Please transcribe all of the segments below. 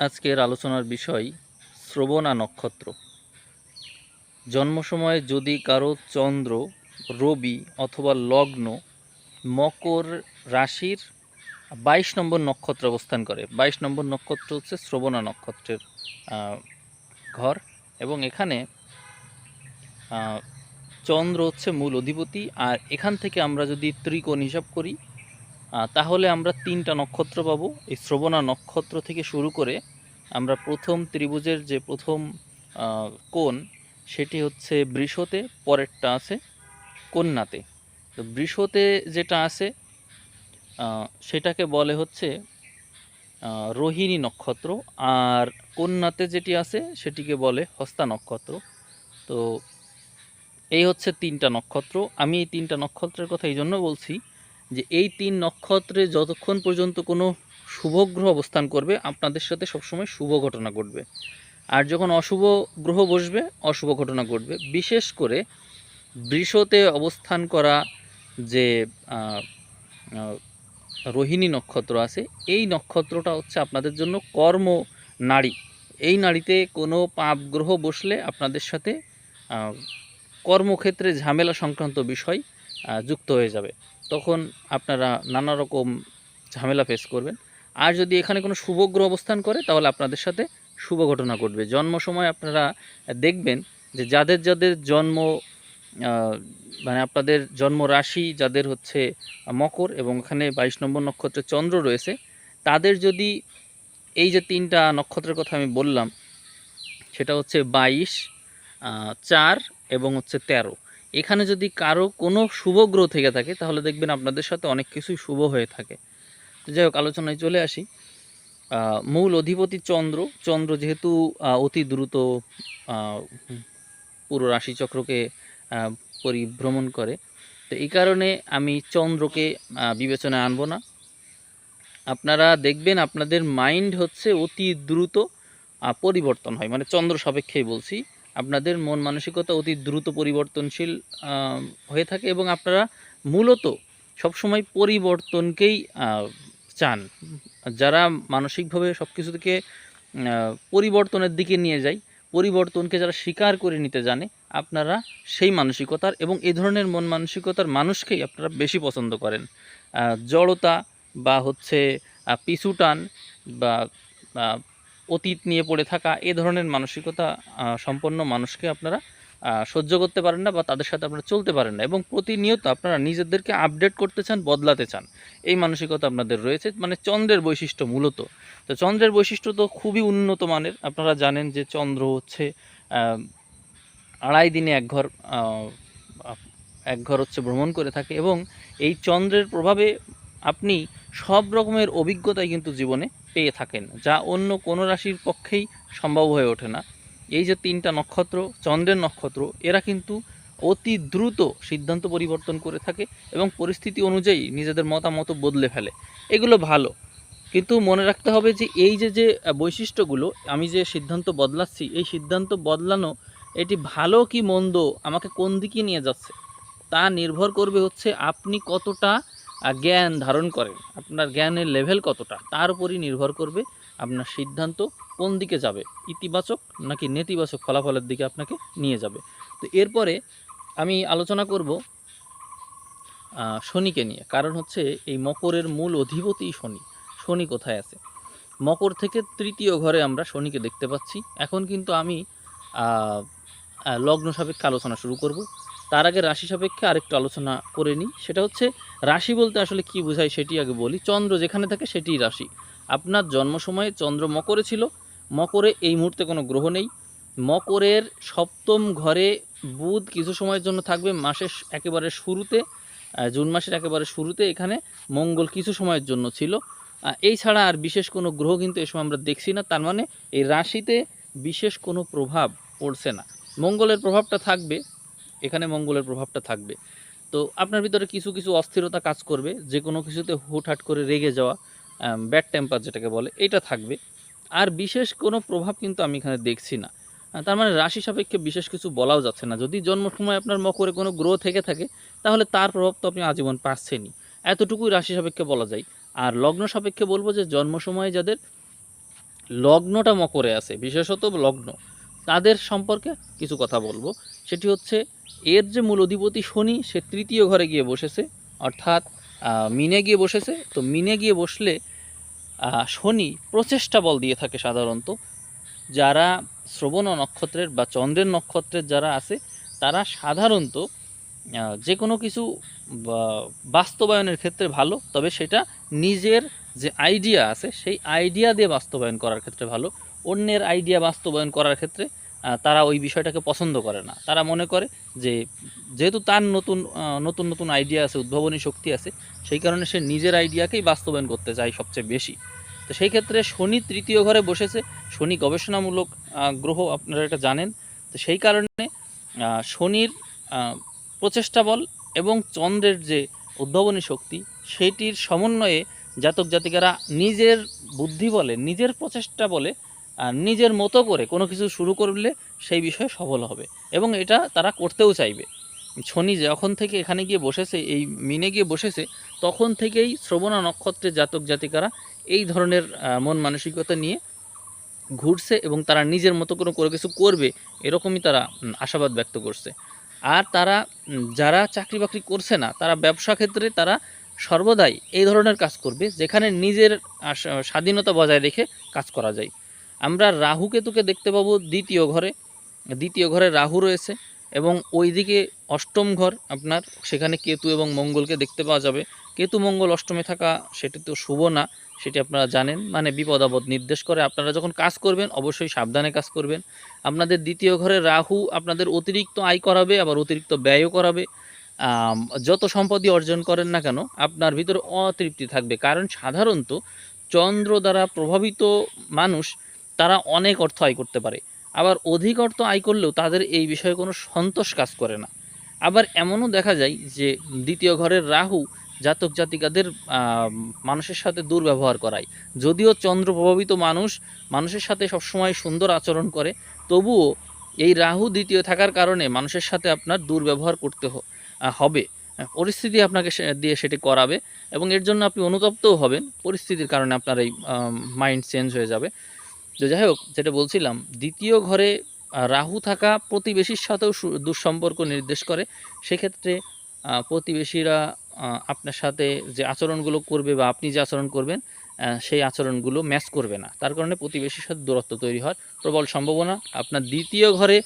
আজকের আলোচনার বিষয় শ্রবণা নক্ষত্র। জন্ম সময়ে যদি কারও চন্দ্র, রবি অথবা লগ্ন মকর রাশির বাইশ নম্বর নক্ষত্র অবস্থান করে, বাইশ নম্বর নক্ষত্র হচ্ছে শ্রবণা নক্ষত্রের ঘর এবং এখানে চন্দ্র হচ্ছে মূল অধিপতি আর এখান থেকে আমরা যদি ত্রিকোণ হিসাব করি তাহলে আমরা তিনটা নক্ষত্র পাবো। এই শ্রবণা নক্ষত্র থেকে শুরু করে আমরা প্রথম ত্রিভুজের যে প্রথম কোণ, সেটি হচ্ছে বৃষতে, পরেরটা আছে কন্যাতে। তো বৃষতে যেটা আছে সেটাকে বলে হচ্ছে রোহিণী নক্ষত্র। আর কন্যাতে যেটি আছে, সেটিকে বলে হস্তা নক্ষত্র। তো এই হচ্ছে তিনটা নক্ষত্র। আমি এই তিনটা নক্ষত্রের কথা এই জন্য বলছি যে এই তিন নক্ষত্রে যতক্ষণ পর্যন্ত কোনো শুভ গ্রহ অবস্থান করবে, আপনাদের সাথে সবসময় শুভ ঘটনা ঘটবে। আর যখন অশুভ গ্রহ বসবে, অশুভ ঘটনা ঘটবে। বিশেষ করে বৃষতে অবস্থান করা যে রোহিণী নক্ষত্র আছে, এই নক্ষত্রটা হচ্ছে আপনাদের জন্য কর্ম নারী এই নারীতে কোনো পাপ গ্রহ বসলে আপনাদের সাথে কর্মক্ষেত্রে ঝামেলা সংক্রান্ত বিষয় যুক্ত হয়ে যাবে। তখন আপনারা নানা রকম ঝামেলা ফেস করবেন। আর যদি এখানে কোনো শুভ গ্রহ অবস্থান করে, তাহলে আপনাদের সাথে শুভ ঘটনা ঘটবে। জন্ম সময় আপনারা দেখবেন যে যাদের যাদের জন্ম মানে আপনাদের জন্ম রাশি যাদের হচ্ছে মকর এবং এখানে বাইশ নম্বর নক্ষত্রে চন্দ্র রয়েছে, তাদের যদি এই যে তিনটা নক্ষত্রের কথা আমি বললাম, সেটা হচ্ছে বাইশ চার এবং হচ্ছে তেরো। এখানে যদি কারও কোনো শুভ গ্রহ থেকে থাকে, তাহলে দেখবেন আপনাদের সাথে অনেক কিছুই শুভ হয়ে থাকে। তো যাই হোক, আলোচনায় চলে আসি। মূল অধিপতি চন্দ্র। চন্দ্র যেহেতু অতি দ্রুত পুরো রাশিচক্রকে পরিভ্রমণ করে। তো এই কারণে আমি চন্দ্রকে বিবেচনায় আনব না। আপনারা দেখবেন আপনাদের মাইন্ড হচ্ছে অতি দ্রুত পরিবর্তন হয়। মানে চন্দ্র সাপেক্ষেই বলছি। আপনাদের মন মানসিকতা অতি দ্রুত পরিবর্তনশীল হয়ে থাকে এবং আপনারা মূলত সবসময় পরিবর্তনকেই চান। যারা মানসিকভাবে সব কিছু থেকে পরিবর্তনের দিকে নিয়ে যায় পরিবর্তনকে যারা স্বীকার করে নিতে জানে আপনারা সেই মানসিকতার এবং এই ধরনের মন মানসিকতার মানুষকেই আপনারা বেশি পছন্দ করেন। জড়তা বা হচ্ছে আহ, পিছু টান বা অতীত নিয়ে পড়ে থাকা এ ধরনের মানসিকতা সম্পন্ন মানুষকে আপনারা সহ্য করতে পারেন না বা তাদের সাথে আপনারা চলতে পারেন না এবং প্রতিনিয়ত আপনারা নিজেদেরকে আপডেট করতে চান বদলাতে চান। এই মানসিকতা আপনাদের রয়েছে মানে চন্দ্রের বৈশিষ্ট্য মূলত। তো চন্দ্রের বৈশিষ্ট্য তো খুবই উন্নত মানের। আপনারা জানেন যে চন্দ্র হচ্ছে আড়াই দিনে এক ঘর আহ, এক ঘর হচ্ছে ভ্রমণ করে থাকে এবং এই চন্দ্রের প্রভাবে আপনি সব রকমের অভিজ্ঞতাই কিন্তু জীবনে পেয়ে থাকেন, যা অন্য কোনো রাশির পক্ষেই সম্ভব হয়ে ওঠে না। এই যে তিনটা নক্ষত্র, চন্দ্রের নক্ষত্র, এরা কিন্তু অতি দ্রুত সিদ্ধান্ত পরিবর্তন করে থাকে এবং পরিস্থিতি অনুযায়ী নিজেদের মতামত বদলে ফেলে। এগুলো ভালো। কিন্তু মনে রাখতে হবে যে এই যে যে বৈশিষ্ট্যগুলো, আমি যে সিদ্ধান্ত বদলাচ্ছি, এই সিদ্ধান্ত বদলানো এটি ভালো কি মন্দ, আমাকে কোন দিকে নিয়ে যাচ্ছে, তা নির্ভর করবে হচ্ছে আপনি কতটা জ্ঞান ধারণ করেন আপনার জ্ঞানের লেভেল কতটা, তার উপরই নির্ভর করবে আপনার সিদ্ধান্ত কোন দিকে যাবে, ইতিবাচক নাকি নেতিবাচক ফলাফলের দিকে আপনাকে নিয়ে যাবে। তো এরপরে আমি আলোচনা করব শনিকে নিয়ে। কারণ হচ্ছে এই মকরের মূল অধিপতি শনি শনি কোথায় আছে? মকর থেকে তৃতীয় ঘরে আমরা শনিকে দেখতে পাচ্ছি। এখন কিন্তু আমি লগ্ন সাপেক্ষে আলোচনা শুরু করব। তার আগে রাশি সাপেক্ষে আরেকটু আলোচনা করে নিই। সেটা হচ্ছে, রাশি বলতে আসলে কি বোঝায় সেটি আগে বলি। চন্দ্র যেখানে থাকে সেটিই রাশি। আপনার জন্ম সময়ে চন্দ্র মকরে ছিল। মকরে এই মুহূর্তে কোনো গ্রহ নেই। মকরের সপ্তম ঘরে বুধ কিছু সময়ের জন্য থাকবে। মাসের একেবারে শুরুতে জুন মাসের একেবারে শুরুতে এখানে মঙ্গল কিছু সময়ের জন্য ছিল। এই ছাড়া আর বিশেষ কোনো গ্রহ কিন্তু এ সময় আমরা দেখছি না। তার মানে এই রাশিতে বিশেষ কোনো প্রভাব পড়ছে না। মঙ্গলের প্রভাবটা থাকবে। এখানে মঙ্গলের প্রভাবটা থাকবে। তো আপনার ভিতরে কিছু কিছু অস্থিরতা কাজ করবে যে কোনো কিছুতে হুটহাট করে রেগে যাওয়া ব্যাড টেম্পার যেটাকে বলে, এটা থাকবে। আর বিশেষ কোনো প্রভাব কিন্তু আমি এখানে দেখছি না। তার মানে রাশি সাপেক্ষে বিশেষ কিছু বলাও যাচ্ছে না। যদি জন্ম সময় আপনার মকরে কোনো গ্রহ থেকে থাকে, তাহলে তার প্রভাব তো আপনি আজীবন পাচ্ছেনই। এতটুকুই রাশি সাপেক্ষে বলা যায়। আর লগ্ন সাপেক্ষে বলব যে জন্ম সময়ে যাদের লগ্নটা মকরে আছে, বিশেষত লগ্ন তাদের সম্পর্কে কিছু কথা বলব। সেটি হচ্ছে, এর যে মূল অধিপতি শনি, সে তৃতীয় ঘরে গিয়ে বসেছে। অর্থাৎ মিনে গিয়ে বসেছে। তো মিনে গিয়ে বসলে শনি প্রচেষ্টা বল দিয়ে থাকে সাধারণত। যারা শ্রবণ নক্ষত্রের বা চন্দ্রের নক্ষত্রের যারা আছে, তারা সাধারণত যে কোনো কিছু বাস্তবায়নের ক্ষেত্রে ভালো। তবে সেটা নিজের যে আইডিয়া আছে, সেই আইডিয়া দিয়ে বাস্তবায়ন করার ক্ষেত্রে ভালো। অন্যের আইডিয়া বাস্তবায়ন করার ক্ষেত্রে তারা ওই বিষয়টাকে পছন্দ করে না। তারা মনে করে যে, যেহেতু তার নতুন নতুন নতুন আইডিয়া আছে, উদ্ভাবনী শক্তি আছে, সেই কারণে সে নিজের আইডিয়াকেই বাস্তবায়ন করতে চায় সবচেয়ে বেশি। তো সেই ক্ষেত্রে শনি তৃতীয় ঘরে বসেছে। শনি গবেষণামূলক গ্রহ আপনারা এটা জানেন। তো সেই কারণে শনির প্রচেষ্টা বল এবং চন্দ্রের যে উদ্ভাবনী শক্তি সেটির সমন্বয়ে জাতক জাতিকারা নিজের বুদ্ধি বলে, নিজের প্রচেষ্টা বলে নিজের মতো করে কোনো কিছু শুরু করলে সেই বিষয়ে সফল হবে। এবং এটা তারা করতেও চাইবে। শনি যখন থেকে এখানে গিয়ে বসেছে, এই মিনে গিয়ে বসেছে, তখন থেকেই শ্রবণা নক্ষত্রের জাতক জাতিকারা এই ধরনের মন মানসিকতা নিয়ে ঘুরছে এবং তারা নিজের মতো করে কোনো কিছু করবে এরকমই তারা আশাবাদ ব্যক্ত করছে। আর তারা যারা চাকরি বাকরি করছে না, তারা ব্যবসা ক্ষেত্রে তারা সর্বদাই এই ধরনের কাজ করবে, যেখানে নিজের স্বাধীনতা বজায় রেখে কাজ করা যায়। আমরা রাহু কেতুকে দেখতে পাবো দ্বিতীয় ঘরে। দ্বিতীয় ঘরে রাহু রয়েছে এবং ওইদিকে অষ্টম ঘর আপনার, সেখানে কেতু এবং মঙ্গলকে দেখতে পাওয়া যাবে। কেতু মঙ্গল অষ্টমে থাকা, সেটি তো শুভ না, সেটি আপনারা জানেন। মানে বিপদ আপদ নির্দেশ করে আপনারা যখন কাজ করবেন, অবশ্যই সাবধানে কাজ করবেন। আপনাদের দ্বিতীয় ঘরে রাহু আপনাদের অতিরিক্ত আয় করাবে, আবার অতিরিক্ত ব্যয়ও করাবে। যত সম্পদই অর্জন করেন না কেন, আপনার ভিতরে অতৃপ্তি থাকবে। কারণ সাধারণত চন্দ্র দ্বারা প্রভাবিত মানুষ তারা অনেক অর্থ আয় করতে পারে। আবার অধিক অর্থ আয় করলেও তাদের এই বিষয়ে কোনো সন্তোষ কাজ করে না। আবার এমনও দেখা যায় যে দ্বিতীয় ঘরের রাহু জাতক জাতিকাদের মানুষের সাথে দুর্ব্যবহার করায়। যদিও চন্দ্র প্রভাবিত মানুষ মানুষের সাথে সবসময় সুন্দর আচরণ করে, তবুও এই রাহু দ্বিতীয় থাকার কারণে মানুষের সাথে আপনার দুর্ব্যবহার করতে হবে। পরিস্থিতি আপনাকে দিয়ে সেটি করাবে এবং এর জন্য আপনি অনুতপ্তও হবেন। পরিস্থিতির কারণে আপনার এই মাইন্ড চেঞ্জ হয়ে যাবে। যাই হোক, যেটা বলছিলাম, দ্বিতীয় ঘরে রাহু থাকা প্রতিবেশীর সাথেও দুঃসম্পর্ক নির্দেশ করে। সেক্ষেত্রে প্রতিবেশীরা আপনার সাথে যে আচরণগুলো করবে বা আপনি যে আচরণ করবেন সেই আচরণগুলো ম্যাচ করবে না। তার কারণে প্রতিবেশীর সাথে দূরত্ব তৈরি হওয়ার প্রবল সম্ভাবনা। আপনার দ্বিতীয় ঘরে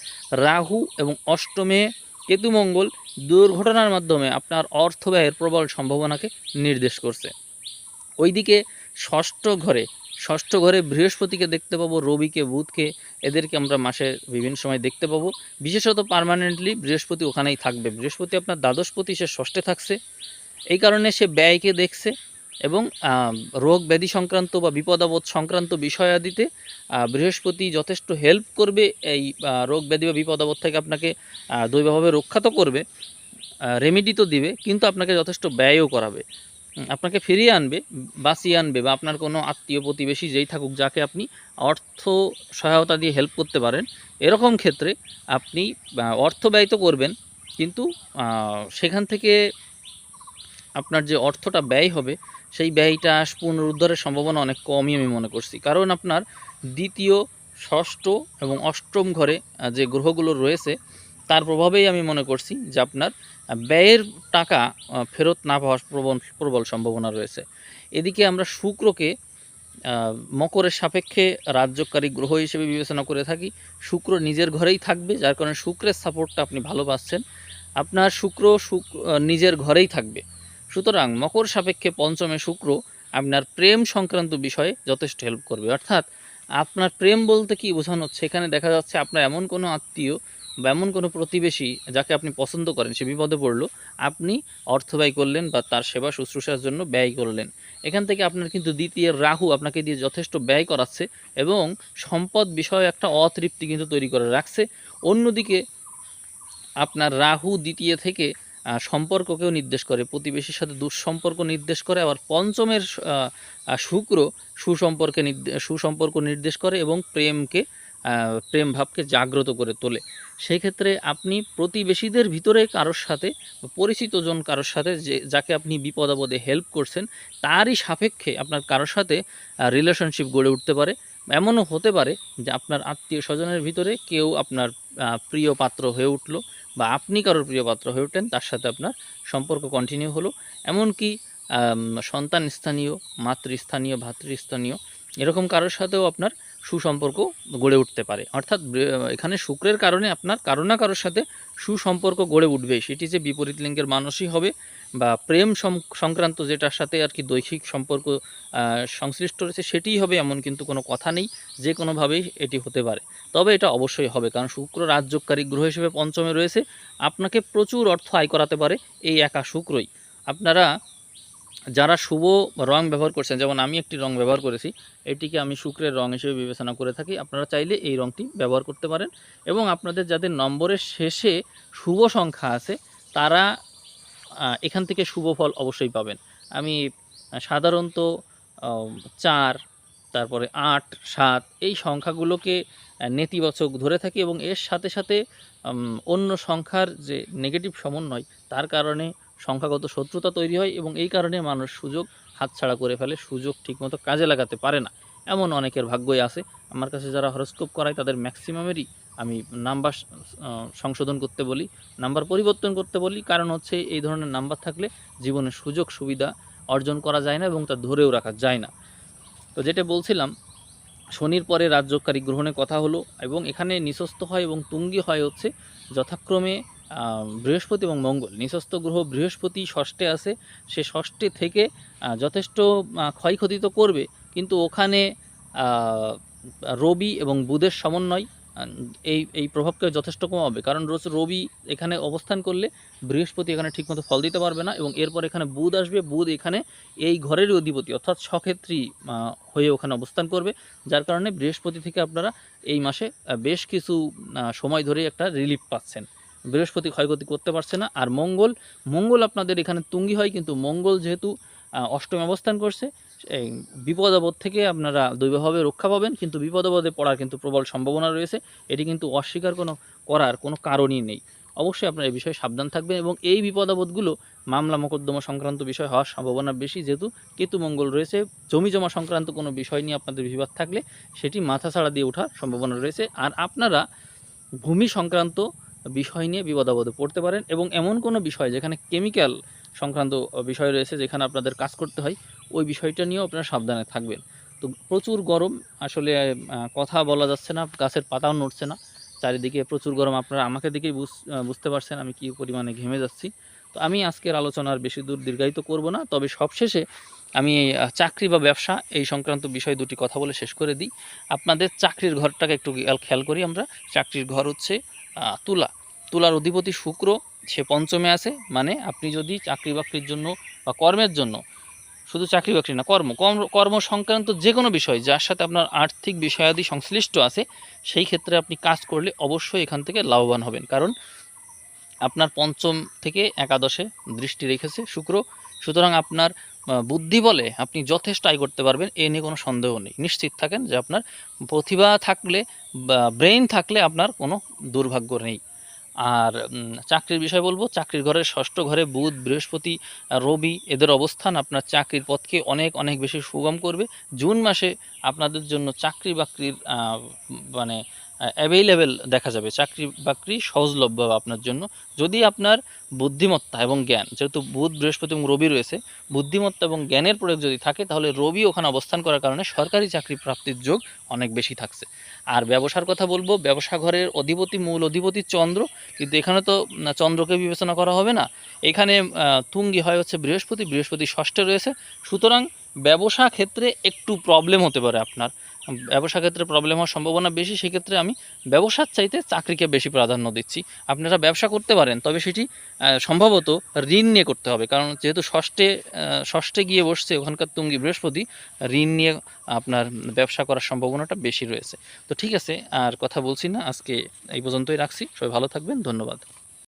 রাহু এবং অষ্টমে কেতুমঙ্গল দুর্ঘটনার মাধ্যমে আপনার অর্থ ব্যয়ের প্রবল সম্ভাবনাকে নির্দেশ করছে। ওইদিকে ষষ্ঠ ঘরে ষষ্ঠ ঘরে বৃহস্পতিকে দেখতে পাবো, রবিকে, বুধকে। এদেরকে আমরা মাসের বিভিন্ন সময় দেখতে পাবো। বিশেষত পার্মানেন্টলি বৃহস্পতি ওখানেই থাকবে। বৃহস্পতি আপনার দ্বাদশপতি সে ষষ্ঠে থাকছে। এই কারণে সে ব্যয়কে দেখছে এবং রোগ ব্যাধি সংক্রান্ত বা বিপদাবোধ সংক্রান্ত বিষয়াদিতে বৃহস্পতি যথেষ্ট হেল্প করবে। এই রোগ ব্যাধি বা বিপদাবোধ থেকে আপনাকে দৈবভাবে রক্ষা তো করবে রেমেডি তো দিবে, কিন্তু আপনাকে যথেষ্ট ব্যয়ও করাবে। আপনাকে ফিরিয়ে আনবে, বাঁচিয়ে আনবে বা আপনার কোনো আত্মীয় প্রতিবেশী যেই থাকুক, যাকে আপনি অর্থ সহায়তা দিয়ে হেল্প করতে পারেন, এরকম ক্ষেত্রে আপনি অর্থ ব্যয় তো করবেন, কিন্তু সেখান থেকে আপনার যে অর্থটা ব্যয় হবে, সেই ব্যয়টা পুনরুদ্ধারের সম্ভাবনা অনেক কমই আমি মনে করছি। কারণ আপনার দ্বিতীয়, ষষ্ঠ এবং অষ্টম ঘরে যে গ্রহগুলো রয়েছে তার প্রভাবেই আমি মনে করছি যে আপনার ব্যয়ের টাকা ফেরত না পাওয়ার প্রবল প্রবল সম্ভাবনা রয়েছে। এদিকে আমরা শুক্রকে মকরের সাপেক্ষে রাজ্যকারী গ্রহ হিসেবে বিবেচনা করে থাকি। শুক্র নিজের ঘরেই থাকবে, যার কারণে শুক্রের সাপোর্টটা আপনি ভালো পাচ্ছেন। আপনার শুক্র নিজের ঘরেই থাকবে। সুতরাং মকর সাপেক্ষে পঞ্চমে শুক্র আপনার প্রেম সংক্রান্ত বিষয়ে যথেষ্ট হেল্প করবে। অর্থাৎ আপনার প্রেম বলতে কি বোঝানো হচ্ছে? এখানে দেখা যাচ্ছে আপনার এমন কোনো আত্মীয় বা এমন কোনো প্রতিবেশী যাকে আপনি পছন্দ করেন, সে বিপদে পড়ল, আপনি অর্থ ব্যয় করলেন বা তার সেবা শুশ্রূষার জন্য ব্যয় করলেন। এখান থেকে আপনার কিন্তু দ্বিতীয় রাহু আপনাকে দিয়ে যথেষ্ট ব্যয় করাচ্ছে এবং সম্পদ বিষয়ে একটা অতৃপ্তি কিন্তু তৈরি করে রাখছে। অন্যদিকে আপনার রাহু দ্বিতীয় থেকে সম্পর্ককেও নির্দেশ করে, প্রতিবেশীর সাথে দুঃসম্পর্ক নির্দেশ করে, আবার পঞ্চমের শুক্র সুসম্পর্কে সুসম্পর্ক নির্দেশ করে এবং প্রেমকে প্রেম ভাবকে জাগ্রত করে তোলে। সেই ক্ষেত্রে আপনি প্রতিবেশীদের ভিতরে কারোর সাথে বা পরিচিতজন কারোর সাথে যে, যাকে আপনি বিপদ আপদে হেল্প করছেন, তারই সাপেক্ষে আপনার কারোর সাথে রিলেশনশিপ গড়ে উঠতে পারে। এমনও হতে পারে যে আপনার আত্মীয় স্বজনের ভিতরে কেউ আপনার প্রিয় পাত্র হয়ে উঠল বা আপনি কারোর প্রিয় পাত্র হয়ে উঠলেন, তার সাথে আপনার সম্পর্ক কন্টিনিউ হলো। এমনকি সন্তান স্থানীয় মাতৃস্থানীয়, ভাতৃস্থানীয়, এরকম কারোর সাথেও আপনার সুসম্পর্ক গড়ে উঠতে পারে। অর্থাৎ এখানে শুক্রের কারণে আপনার কারও না কারোর সাথে সুসম্পর্ক গড়ে উঠবে। সেটি যে বিপরীত লিঙ্গের মানুষই হবে বা প্রেম সংক্রান্ত যেটার সাথে আর কি দৈহিক সম্পর্ক সংশ্লিষ্ট রয়েছে সেটিই হবে এমন কিন্তু কোনো কথা নেই। যে কোনোভাবেই এটি হতে পারে। তবে এটা অবশ্যই হবে। কারণ শুক্র রাজযোগকারী গ্রহ হিসেবে পঞ্চমে রয়েছে। আপনাকে প্রচুর অর্থ আয় করাতে পারে এই একা শুক্রই। আপনারা যারা শুভ রং ব্যবহার করছেন, যেমন আমি একটি রং ব্যবহার করেছি, এটিকে আমি শুক্রের রং হিসেবে বিবেচনা করে থাকি। আপনারা চাইলে এই রংটি ব্যবহার করতে পারেন এবং আপনাদের যাদের নম্বরের শেষে শুভ সংখ্যা আছে, তারা এখান থেকে শুভ ফল অবশ্যই পাবেন। আমি সাধারণত চার, তারপরে আট, সাত এই সংখ্যাগুলোকে নেতিবাচক ধরে থাকি এবং এর সাথে সাথে অন্য সংখ্যার যে নেগেটিভ সমন্বয়, তার কারণে সংখ্যাগত শত্রুতা তৈরি হয় এবং এই কারণে মানুষ সুযোগ হাতছাড়া করে ফেলে, সুযোগ ঠিকমতো কাজে লাগাতে পারে না। এমন অনেকের ভাগ্যই আছে। আমার কাছে যারা হরস্কোপ করায় তাদের ম্যাক্সিমামেরই আমি নাম্বার সংশোধন করতে বলি, নাম্বার পরিবর্তন করতে বলি। কারণ হচ্ছে এই ধরনের নাম্বার থাকলে জীবনে সুযোগ সুবিধা অর্জন করা যায় না এবং তা ধরেও রাখা যায় না। তো যেটা বলছিলাম, শনির পরে রাজ্যকারী গ্রহণের কথা হলো এবং এখানে নিঃস্ত হয় এবং তুঙ্গি হয় হচ্ছে যথাক্রমে বৃহস্পতি এবং মঙ্গল। নিঃস্ত গ্রহ বৃহস্পতি ষষ্ঠে আছে। সে ষষ্ঠে থেকে যথেষ্ট ক্ষয়ক্ষতি তো করবে, কিন্তু ওখানে রবি এবং বুধের সমন্বয় এই এই প্রভাবকে যথেষ্ট কমাবে। কারণ রোজ রবি এখানে অবস্থান করলে বৃহস্পতি এখানে ঠিকমতো ফল দিতে পারবে না এবং এরপর এখানে বুধ আসবে। বুধ এখানে এই ঘরেরই অধিপতি, অর্থাৎ সক্ষেত্রী হয়ে ওখানে অবস্থান করবে, যার কারণে বৃহস্পতি থেকে আপনারা এই মাসে বেশ কিছু সময় ধরে একটা রিলিফ পাচ্ছেন। বৃহস্পতি ক্ষয়ক্ষতি করতে পারছে না। আর মঙ্গল মঙ্গল আপনাদের এখানে তুঙ্গি হয়, কিন্তু মঙ্গল যেহেতু অষ্টমে অবস্থান করছে, এই বিপদ আপদ থেকে আপনারা দৈবভাবে রক্ষা পাবেন, কিন্তু বিপদ পড়ার কিন্তু প্রবল সম্ভাবনা রয়েছে। এটি কিন্তু অস্বীকার কোনো করার কোনো কারণই নেই। অবশ্যই আপনারা এই বিষয়ে সাবধান থাকবেন এবং এই বিপদ আপদগুলো মামলা মোকদ্দমা সংক্রান্ত বিষয় হওয়ার সম্ভাবনা বেশি, যেহেতু কেতু মঙ্গল রয়েছে। জমি জমা সংক্রান্ত কোনো বিষয় নিয়ে আপনাদের বিবাদ থাকলে সেটি মাথা ছাড়া দিয়ে ওঠার সম্ভাবনা রয়েছে। আর আপনারা ভূমি সংক্রান্ত বিষয় নিয়ে বিপদ আপদে পড়তে পারেন এবং এমন কোনো বিষয় যেখানে কেমিক্যাল সংক্রান্ত বিষয় রয়েছে যেখানে আপনাদের কাজ করতে হয়, ওই বিষয়টা নিয়েও আপনারা সাবধানে থাকবেন। তো প্রচুর গরম, আসলে কথা বলা যাচ্ছে না, গাছের পাতাও নড়ছে না। চারিদিকে প্রচুর গরম, আপনারা আমাকে বুঝ- বুঝতে পারছেন আমি কী পরিমাণে ঘেমে যাচ্ছি। তো আমি আজকের আলোচনার বেশি দূর দীর্ঘায়িত করব না, তবে সবশেষে আমি চাকরি বা ব্যবসা এই সংক্রান্ত বিষয় দুটি কথা বলে শেষ করে দিই। আপনাদের চাকরির ঘরটাকে একটু খেয়াল- করি আমরা। চাকরির ঘর হচ্ছে তুলা। তুলার অধিপতি শুক্র, সে পঞ্চমে আছে মানে আপনি যদি চাকরি বাকরির জন্য বা কর্মের জন্য, শুধু চাকরি বাকরি না, কর্ম কর্ম কর্ম সংক্রান্ত যে কোনো বিষয়, যার সাথে আপনার আর্থিক বিষয়াদি সংশ্লিষ্ট আছে, সেই ক্ষেত্রে আপনি কাজ করলে অবশ্যই এখান থেকে লাভবান হবেন। কারণ আপনার পঞ্চম থেকে একাদশে দৃষ্টি রেখেছে শুক্র। সুতরাং আপনার বুদ্ধি বলে আপনি যথেষ্ট আয় করতে পারবেন, এ নিয়ে কোনো সন্দেহ নেই। নিশ্চিত থাকেন যে আপনার প্রতিভা থাকলে ব্রেইন থাকলে আপনার কোনো দুর্ভাগ্য নেই। আর চাকরির বিষয় বলব, চাকরির ঘরের ষষ্ঠ ঘরে বুধ, বৃহস্পতি রবি এদের অবস্থান আপনার চাকরির পথকে অনেক অনেক বেশি সুগম করবে। জুন মাসে আপনাদের জন্য চাকরি বাকরির মানে অ্যাভেলেবেল দেখা যাবে। চাকরি বাকরি সহজলভ্য আপনার জন্য। যদি আপনার বুদ্ধিমত্তা এবং জ্ঞান, যেহেতু বুধ, বৃহস্পতি এবং রবি রয়েছে, বুদ্ধিমত্তা এবং জ্ঞানের প্রয়োগ যদি থাকে, তাহলে রবি ওখানে অবস্থান করার কারণে সরকারি চাকরি প্রাপ্তির যোগ অনেক বেশি থাকছে। আর ব্যবসার কথা বলব, ব্যবসা ঘরের অধিপতি, মূল অধিপতি চন্দ্র, কিন্তু এখানে তো চন্দ্রকে বিবেচনা করা হবে না। এখানে তুঙ্গি হয় হচ্ছে বৃহস্পতি বৃহস্পতি ষষ্ঠে রয়েছে। সুতরাং ব্যবসা ক্ষেত্রে একটু প্রবলেম হতে পারে আপনার। ব্যবসা ক্ষেত্রে প্রবলেম হওয়ার সম্ভাবনা বেশি, সেক্ষেত্রে আমি ব্যবসার চাইতে চাকরিকে বেশি প্রাধান্য দিচ্ছি। আপনারা ব্যবসা করতে পারেন, তবে সেটি সম্ভবত ঋণ নিয়ে করতে হবে। কারণ যেহেতু ষষ্ঠে ষষ্ঠে গিয়ে বসছে ওখানকার তুঙ্গি বৃহস্পতি, ঋণ নিয়ে আপনার ব্যবসা করার সম্ভাবনাটা বেশি রয়েছে। তো ঠিক আছে, আর কথা বলছি না, আজকে এই পর্যন্তই রাখছি। সবাই ভালো থাকবেন, ধন্যবাদ।